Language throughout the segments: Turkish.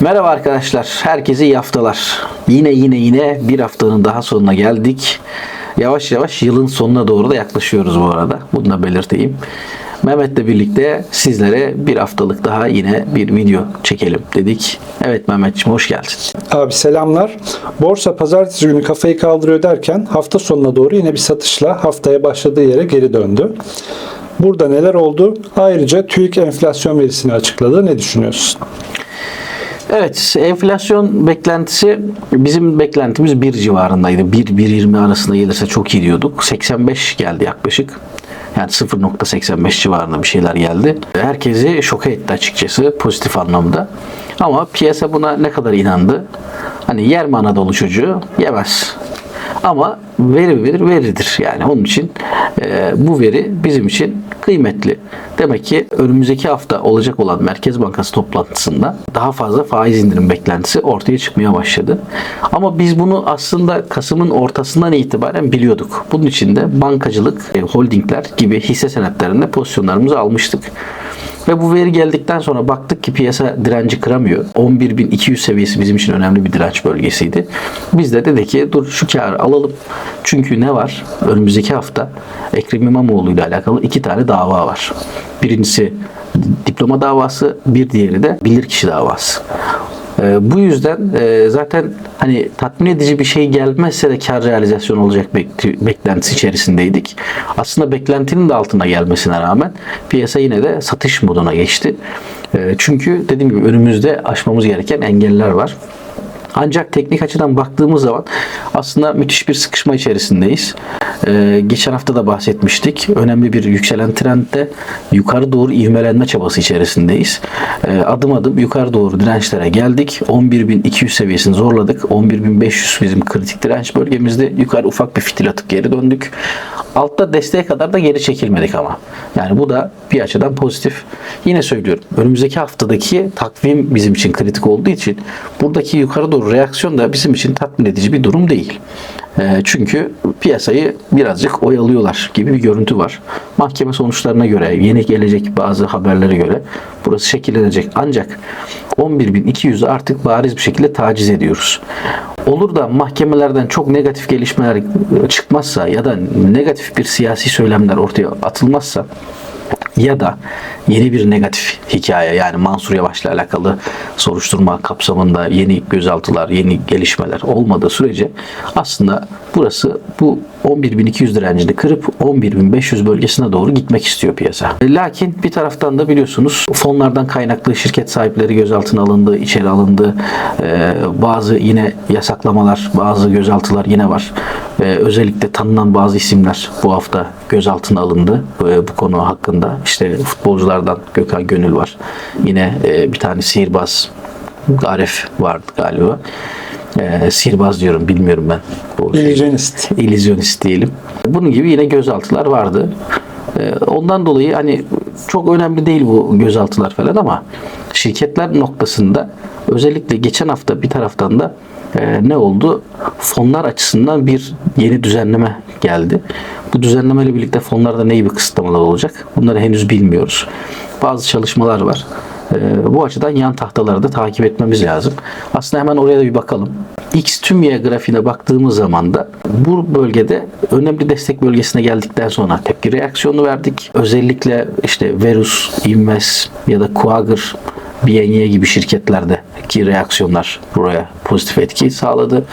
Merhaba arkadaşlar. Herkese iyi haftalar. Yine yine yine bir haftanın daha sonuna geldik. Yavaş yavaş yılın sonuna doğru da yaklaşıyoruz bu arada. Bunu da belirteyim. Mehmet'le birlikte sizlere bir haftalık daha yine bir video çekelim dedik. Evet Mehmetciğim hoş geldin. Abi selamlar. Borsa pazartesi günü kafayı kaldırıyor derken hafta sonuna doğru yine bir satışla haftaya başladığı yere geri döndü. Burada neler oldu? Ayrıca TÜİK enflasyon verisini açıkladı. Ne düşünüyorsun? Evet, enflasyon beklentisi bizim beklentimiz 1 civarındaydı. 1-1.20 arasında gelirse çok iyi diyorduk. 85 geldi yaklaşık. Yani 0.85 civarında bir şeyler geldi. Herkesi şoka etti açıkçası pozitif anlamda. Ama piyasa buna ne kadar inandı? Hani yer mi Anadolu çocuğu? Yemez. Ama veri verir veridir. Yani onun için e, bu veri bizim için kıymetli. Demek ki önümüzdeki hafta olacak olan Merkez Bankası toplantısında daha fazla faiz indirim beklentisi ortaya çıkmaya başladı. Ama biz bunu aslında Kasım'ın ortasından itibaren biliyorduk. Bunun için de bankacılık, e, holdingler gibi hisse senetlerinde pozisyonlarımızı almıştık. Ve bu veri geldikten sonra baktık ki piyasa direnci kıramıyor. 11.200 seviyesi bizim için önemli bir direnç bölgesiydi. Biz de dedik ki dur şu karı alalım. Çünkü ne var? Önümüzdeki hafta Ekrem İmamoğlu ile alakalı iki tane dava var. Birincisi diploma davası, bir diğeri de bilirkişi davası. Ee, bu yüzden e, zaten hani tatmin edici bir şey gelmezse de kar realizasyonu olacak bek- beklentisi içerisindeydik. Aslında beklentinin de altına gelmesine rağmen piyasa yine de satış moduna geçti. E, çünkü dediğim gibi önümüzde aşmamız gereken engeller var. Ancak teknik açıdan baktığımız zaman aslında müthiş bir sıkışma içerisindeyiz. Ee, geçen hafta da bahsetmiştik. Önemli bir yükselen trendde yukarı doğru ivmelenme çabası içerisindeyiz. Ee, adım adım yukarı doğru dirençlere geldik. 11.200 seviyesini zorladık. 11.500 bizim kritik direnç bölgemizde. Yukarı ufak bir fitil atıp geri döndük. Altta desteğe kadar da geri çekilmedik ama. Yani bu da bir açıdan pozitif. Yine söylüyorum. Önümüzdeki haftadaki takvim bizim için kritik olduğu için buradaki yukarı doğru reaksiyon da bizim için tatmin edici bir durum değil. Ee, çünkü piyasayı birazcık oyalıyorlar gibi bir görüntü var. Mahkeme sonuçlarına göre, yeni gelecek bazı haberlere göre burası şekillenecek. Ancak 11.200'ü artık bariz bir şekilde taciz ediyoruz. Olur da mahkemelerden çok negatif gelişmeler çıkmazsa ya da negatif bir siyasi söylemler ortaya atılmazsa ya da yeni bir negatif hikaye yani Mansur Yavaş'la alakalı soruşturma kapsamında yeni gözaltılar, yeni gelişmeler olmadığı sürece aslında burası bu 11.200 direncini kırıp 11.500 bölgesine doğru gitmek istiyor piyasa. Lakin bir taraftan da biliyorsunuz fonlardan kaynaklı şirket sahipleri gözaltına alındı, içeri alındı. Ee, bazı yine yasaklamalar, bazı gözaltılar yine var. Ee, özellikle tanınan bazı isimler bu hafta gözaltına alındı e, bu konu hakkında. İşte futbolculardan Gökhan Gönül var. Yine e, bir tane sihirbaz Arif vardı galiba. E, sihirbaz diyorum bilmiyorum ben. Bu şey- İllüzyonist. illüzyonist diyelim. Bunun gibi yine gözaltılar vardı. Ee, Ondan dolayı hani çok önemli değil bu gözaltılar falan ama şirketler noktasında özellikle geçen hafta bir taraftan da e, ne oldu? Fonlar açısından bir yeni düzenleme geldi. Bu düzenlemeyle birlikte fonlarda ne gibi kısıtlamalar olacak? Bunları henüz bilmiyoruz. Bazı çalışmalar var. Ee, bu açıdan yan tahtaları da takip etmemiz lazım. Aslında hemen oraya da bir bakalım. X tüm Y grafiğine baktığımız zaman da bu bölgede önemli destek bölgesine geldikten sonra tepki reaksiyonu verdik. Özellikle işte Verus, Inves ya da Quagger BNY gibi şirketlerdeki reaksiyonlar buraya pozitif etki sağladı.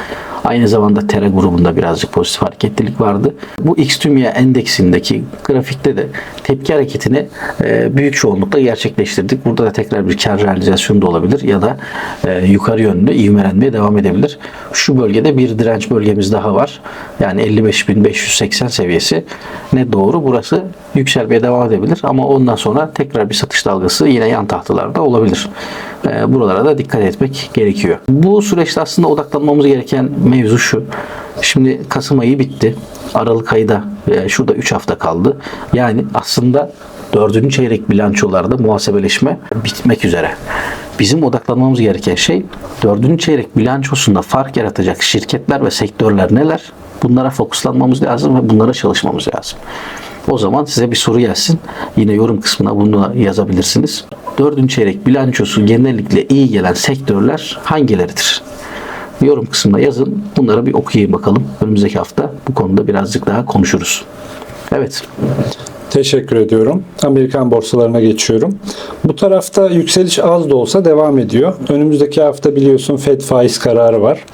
Aynı zamanda Terra grubunda birazcık pozitif hareketlilik vardı. Bu X tümya endeksindeki grafikte de tepki hareketini e, büyük çoğunlukla gerçekleştirdik. Burada da tekrar bir kar realizasyonu da olabilir ya da e, yukarı yönlü ivmelenmeye devam edebilir. Şu bölgede bir direnç bölgemiz daha var. Yani 55.580 seviyesi ne doğru. Burası yükselmeye devam edebilir ama ondan sonra tekrar bir satış dalgası yine yan tahtalarda olabilir. E, buralara da dikkat etmek gerekiyor. Bu süreçte aslında odaklanmamız gereken mevzu şu. Şimdi Kasım ayı bitti. Aralık ayı da e, şurada 3 hafta kaldı. Yani aslında dördüncü çeyrek bilançolarda muhasebeleşme bitmek üzere. Bizim odaklanmamız gereken şey dördüncü çeyrek bilançosunda fark yaratacak şirketler ve sektörler neler? Bunlara fokuslanmamız lazım ve bunlara çalışmamız lazım. O zaman size bir soru gelsin. Yine yorum kısmına bunu yazabilirsiniz. Dördüncü çeyrek bilançosu genellikle iyi gelen sektörler hangileridir? Yorum kısmına yazın. Bunları bir okuyayım bakalım. Önümüzdeki hafta bu konuda birazcık daha konuşuruz. Evet. Teşekkür ediyorum. Amerikan borsalarına geçiyorum. Bu tarafta yükseliş az da olsa devam ediyor. Önümüzdeki hafta biliyorsun Fed faiz kararı var.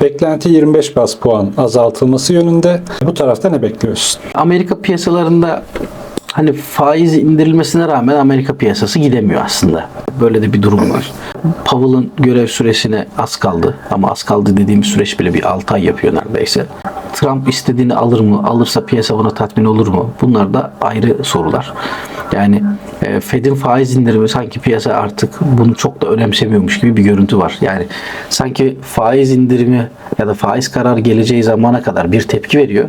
Beklenti 25 bas puan azaltılması yönünde. Bu tarafta ne bekliyorsun? Amerika piyasalarında hani faiz indirilmesine rağmen Amerika piyasası gidemiyor aslında. Böyle de bir durum var. Powell'ın görev süresine az kaldı ama az kaldı dediğimiz süreç bile bir 6 ay yapıyor neredeyse. Trump istediğini alır mı? Alırsa piyasa buna tatmin olur mu? Bunlar da ayrı sorular. Yani e, Fed'in faiz indirimi sanki piyasa artık bunu çok da önemsemiyormuş gibi bir görüntü var. Yani sanki faiz indirimi ya da faiz kararı geleceği zamana kadar bir tepki veriyor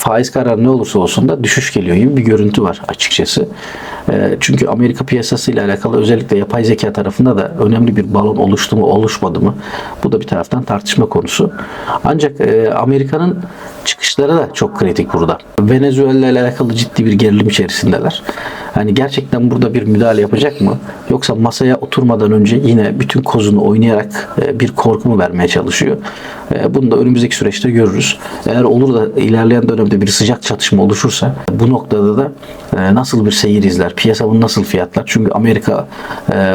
faiz kararı ne olursa olsun da düşüş geliyor gibi bir görüntü var açıkçası. E, Çünkü Amerika piyasası ile alakalı özellikle yapay zeka tarafında da önemli bir balon oluştu mu oluşmadı mı? Bu da bir taraftan tartışma konusu. Ancak e, Amerika'nın çıkışları da çok kritik burada. Venezuela ile alakalı ciddi bir gerilim içerisindeler. Hani gerçekten burada bir müdahale yapacak mı? Yoksa masaya oturmadan önce yine bütün kozunu oynayarak e, bir korku mu vermeye çalışıyor? E, Bunu da önümüzdeki süreçte görürüz. Eğer olur da ilerleyen dönemde bir sıcak çatışma oluşursa bu noktada da e, nasıl bir seyir izler? Piyasa bunu nasıl fiyatlar? Çünkü Amerika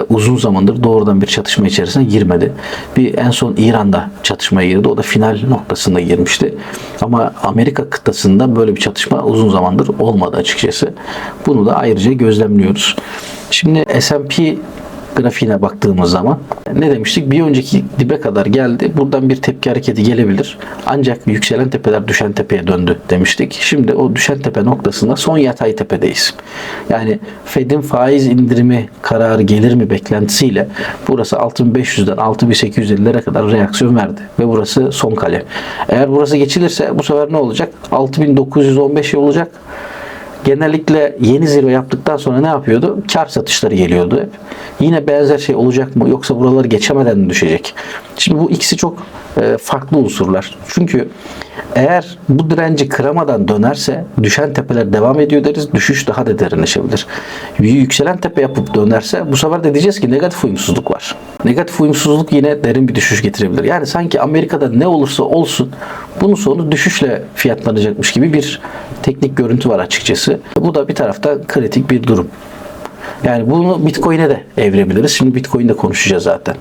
uzun zamandır doğrudan bir çatışma içerisine girmedi. Bir en son İran'da çatışmaya girdi. O da final noktasında girmişti. Ama Amerika kıtasında böyle bir çatışma uzun zamandır olmadı açıkçası. Bunu da ayrıca gözlemliyoruz. Şimdi S&P grafiğine baktığımız zaman ne demiştik? Bir önceki dibe kadar geldi. Buradan bir tepki hareketi gelebilir. Ancak yükselen tepeler düşen tepeye döndü demiştik. Şimdi o düşen tepe noktasında son yatay tepedeyiz. Yani Fed'in faiz indirimi kararı gelir mi beklentisiyle burası 6500'den 6850'lere kadar reaksiyon verdi. Ve burası son kale. Eğer burası geçilirse bu sefer ne olacak? 6915 olacak genellikle yeni zirve yaptıktan sonra ne yapıyordu? Kar satışları geliyordu hep. Yine benzer şey olacak mı yoksa buraları geçemeden mi düşecek? Şimdi bu ikisi çok e, farklı unsurlar. Çünkü eğer bu direnci kıramadan dönerse düşen tepeler devam ediyor deriz. Düşüş daha da derinleşebilir. Yükselen tepe yapıp dönerse bu sefer de diyeceğiz ki negatif uyumsuzluk var. Negatif uyumsuzluk yine derin bir düşüş getirebilir. Yani sanki Amerika'da ne olursa olsun bunun sonu düşüşle fiyatlanacakmış gibi bir teknik görüntü var açıkçası. Bu da bir tarafta kritik bir durum. Yani bunu Bitcoin'e de evirebiliriz. Şimdi Bitcoin'de konuşacağız zaten.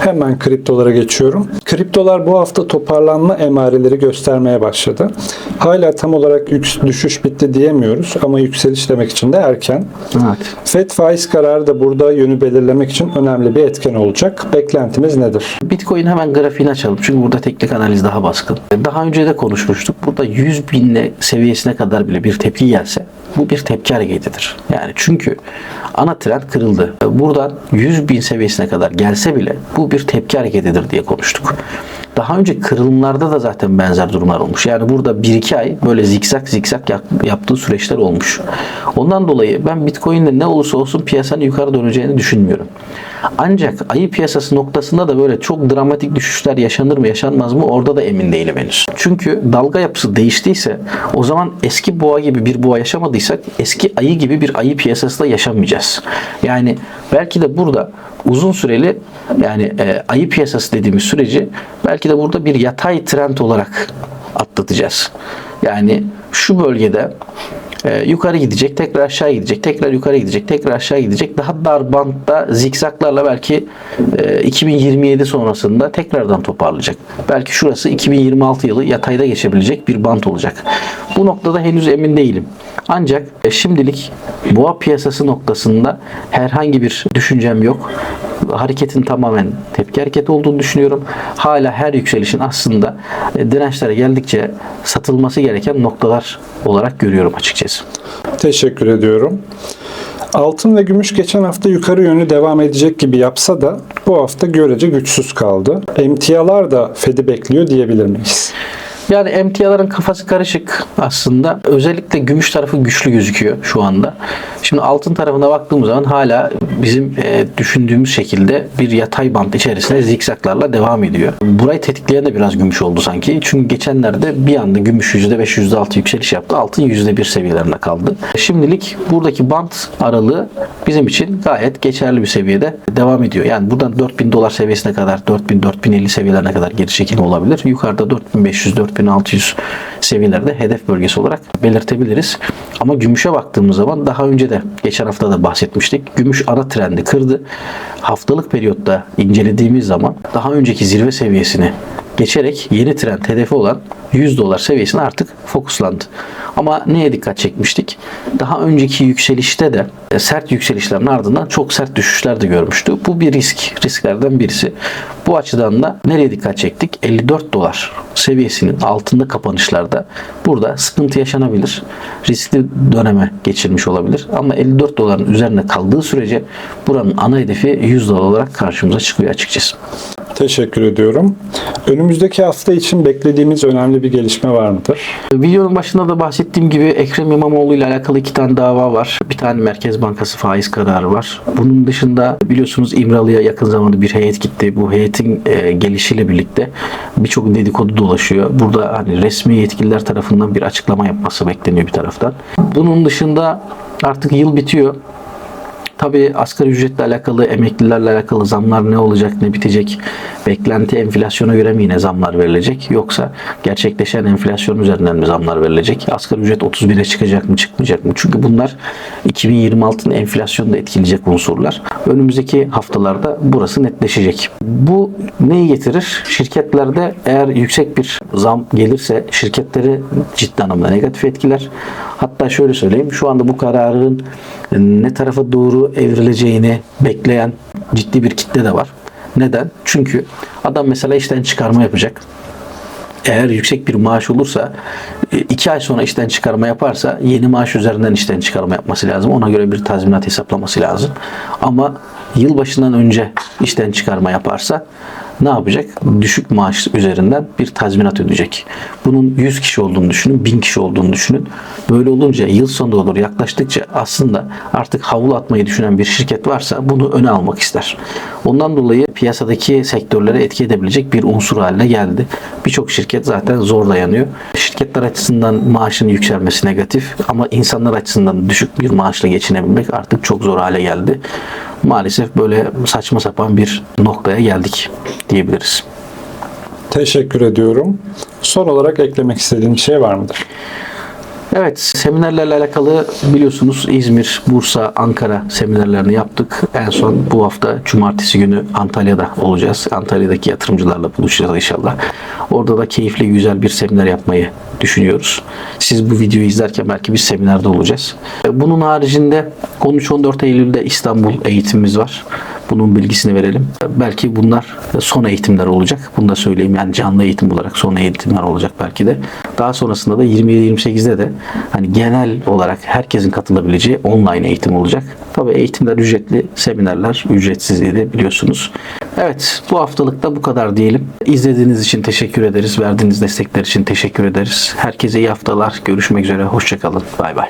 Hemen kriptolara geçiyorum. Kriptolar bu hafta toparlanma emareleri göstermeye başladı. Hala tam olarak düşüş bitti diyemiyoruz ama yükseliş demek için de erken. Evet. Fed faiz kararı da burada yönü belirlemek için önemli bir etken olacak. Beklentimiz nedir? Bitcoin hemen grafiğini açalım. Çünkü burada teknik analiz daha baskın. Daha önce de konuşmuştuk. Burada 100 binle seviyesine kadar bile bir tepki gelse bu bir tepki hareketidir. Yani çünkü ana trend kırıldı. Buradan 100 bin seviyesine kadar gelse bile bu bir tepki hareketidir diye konuştuk. Daha önce kırılımlarda da zaten benzer durumlar olmuş. Yani burada 1-2 ay böyle zikzak zikzak yap- yaptığı süreçler olmuş. Ondan dolayı ben Bitcoin'de ne olursa olsun piyasanın yukarı döneceğini düşünmüyorum. Ancak ayı piyasası noktasında da böyle çok dramatik düşüşler yaşanır mı yaşanmaz mı orada da emin değilim henüz. Çünkü dalga yapısı değiştiyse o zaman eski boğa gibi bir boğa yaşamadıysak eski ayı gibi bir ayı piyasası da yaşamayacağız. Yani belki de burada uzun süreli yani e, ayı piyasası dediğimiz süreci belki de burada bir yatay trend olarak atlatacağız. Yani şu bölgede e, yukarı gidecek, tekrar aşağı gidecek, tekrar yukarı gidecek, tekrar aşağı gidecek. Daha dar bantta zikzaklarla belki e, 2027 sonrasında tekrardan toparlayacak. Belki şurası 2026 yılı yatayda geçebilecek bir bant olacak. Bu noktada henüz emin değilim. Ancak e, şimdilik boğa piyasası noktasında herhangi bir düşüncem yok. Hareketin tamamen tepki hareketi olduğunu düşünüyorum. Hala her yükselişin aslında e, dirençlere geldikçe satılması gereken noktalar olarak görüyorum açıkçası. Teşekkür ediyorum. Altın ve gümüş geçen hafta yukarı yönlü devam edecek gibi yapsa da bu hafta görece güçsüz kaldı. Emtialar da Fed'i bekliyor diyebilir miyiz? Yani emtiaların kafası karışık aslında. Özellikle gümüş tarafı güçlü gözüküyor şu anda. Şimdi altın tarafına baktığımız zaman hala bizim e, düşündüğümüz şekilde bir yatay bant içerisinde zikzaklarla devam ediyor. Burayı tetikleyen de biraz gümüş oldu sanki. Çünkü geçenlerde bir anda gümüş %5 %6 yükseliş yaptı. Altın %1 seviyelerinde kaldı. Şimdilik buradaki bant aralığı bizim için gayet geçerli bir seviyede devam ediyor. Yani buradan 4000 dolar seviyesine kadar 4000 4050 seviyelerine kadar geri çekilme olabilir. Yukarıda 4500 4600 seviyelerde hedef bölgesi olarak belirtebiliriz. Ama gümüşe baktığımız zaman daha önce de geçen hafta da bahsetmiştik. Gümüş ana trendi kırdı. Haftalık periyotta incelediğimiz zaman daha önceki zirve seviyesini geçerek yeni trend hedefi olan 100 dolar seviyesine artık fokuslandı. Ama neye dikkat çekmiştik? Daha önceki yükselişte de e, sert yükselişlerin ardından çok sert düşüşler de görmüştü. Bu bir risk. Risklerden birisi. Bu açıdan da nereye dikkat çektik? 54 dolar seviyesinin altında kapanışlarda burada sıkıntı yaşanabilir. Riskli döneme geçirmiş olabilir. Ama 54 doların üzerine kaldığı sürece buranın ana hedefi 100 dolar olarak karşımıza çıkıyor açıkçası. Teşekkür ediyorum. Önümüzdeki hafta için beklediğimiz önemli bir gelişme var mıdır? Videonun başında da bahsettiğim gibi Ekrem İmamoğlu ile alakalı iki tane dava var. Bir tane Merkez Bankası faiz kararı var. Bunun dışında biliyorsunuz İmralı'ya yakın zamanda bir heyet gitti. Bu heyetin e, gelişiyle birlikte birçok dedikodu dolaşıyor. Burada hani resmi yetkililer tarafından bir açıklama yapması bekleniyor bir taraftan. Bunun dışında artık yıl bitiyor. Tabii asgari ücretle alakalı, emeklilerle alakalı zamlar ne olacak, ne bitecek? Beklenti enflasyona göre mi yine zamlar verilecek? Yoksa gerçekleşen enflasyon üzerinden mi zamlar verilecek? Asgari ücret 31'e çıkacak mı, çıkmayacak mı? Çünkü bunlar 2026'ın enflasyonunu da etkileyecek unsurlar. Önümüzdeki haftalarda burası netleşecek. Bu neyi getirir? Şirketlerde eğer yüksek bir zam gelirse şirketleri ciddi anlamda negatif etkiler. Hatta şöyle söyleyeyim, şu anda bu kararın ne tarafa doğru evrileceğini bekleyen ciddi bir kitle de var. Neden? Çünkü adam mesela işten çıkarma yapacak. Eğer yüksek bir maaş olursa e, iki ay sonra işten çıkarma yaparsa yeni maaş üzerinden işten çıkarma yapması lazım. Ona göre bir tazminat hesaplaması lazım. Ama yılbaşından önce işten çıkarma yaparsa ne yapacak? Düşük maaş üzerinden bir tazminat ödeyecek. Bunun 100 kişi olduğunu düşünün, 1000 kişi olduğunu düşünün. Böyle olunca yıl sonuna doğru yaklaştıkça aslında artık havlu atmayı düşünen bir şirket varsa bunu öne almak ister. Ondan dolayı piyasadaki sektörlere etki edebilecek bir unsur haline geldi. Birçok şirket zaten zor dayanıyor. Şirketler açısından maaşın yükselmesi negatif ama insanlar açısından düşük bir maaşla geçinebilmek artık çok zor hale geldi. Maalesef böyle saçma sapan bir noktaya geldik diyebiliriz. Teşekkür ediyorum. Son olarak eklemek istediğim bir şey var mıdır? Evet, seminerlerle alakalı biliyorsunuz İzmir, Bursa, Ankara seminerlerini yaptık. En son bu hafta cumartesi günü Antalya'da olacağız. Antalya'daki yatırımcılarla buluşacağız inşallah. Orada da keyifli, güzel bir seminer yapmayı düşünüyoruz. Siz bu videoyu izlerken belki biz seminerde olacağız. Bunun haricinde 13-14 Eylül'de İstanbul eğitimimiz var. Bunun bilgisini verelim. Belki bunlar son eğitimler olacak. Bunu da söyleyeyim. Yani canlı eğitim olarak son eğitimler olacak belki de. Daha sonrasında da 27-28'de de hani genel olarak herkesin katılabileceği online eğitim olacak. Tabii eğitimler ücretli, seminerler ücretsizdi biliyorsunuz. Evet bu haftalık da bu kadar diyelim. İzlediğiniz için teşekkür ederiz. Verdiğiniz destekler için teşekkür ederiz. Herkese iyi haftalar. Görüşmek üzere. Hoşçakalın. Bay bay.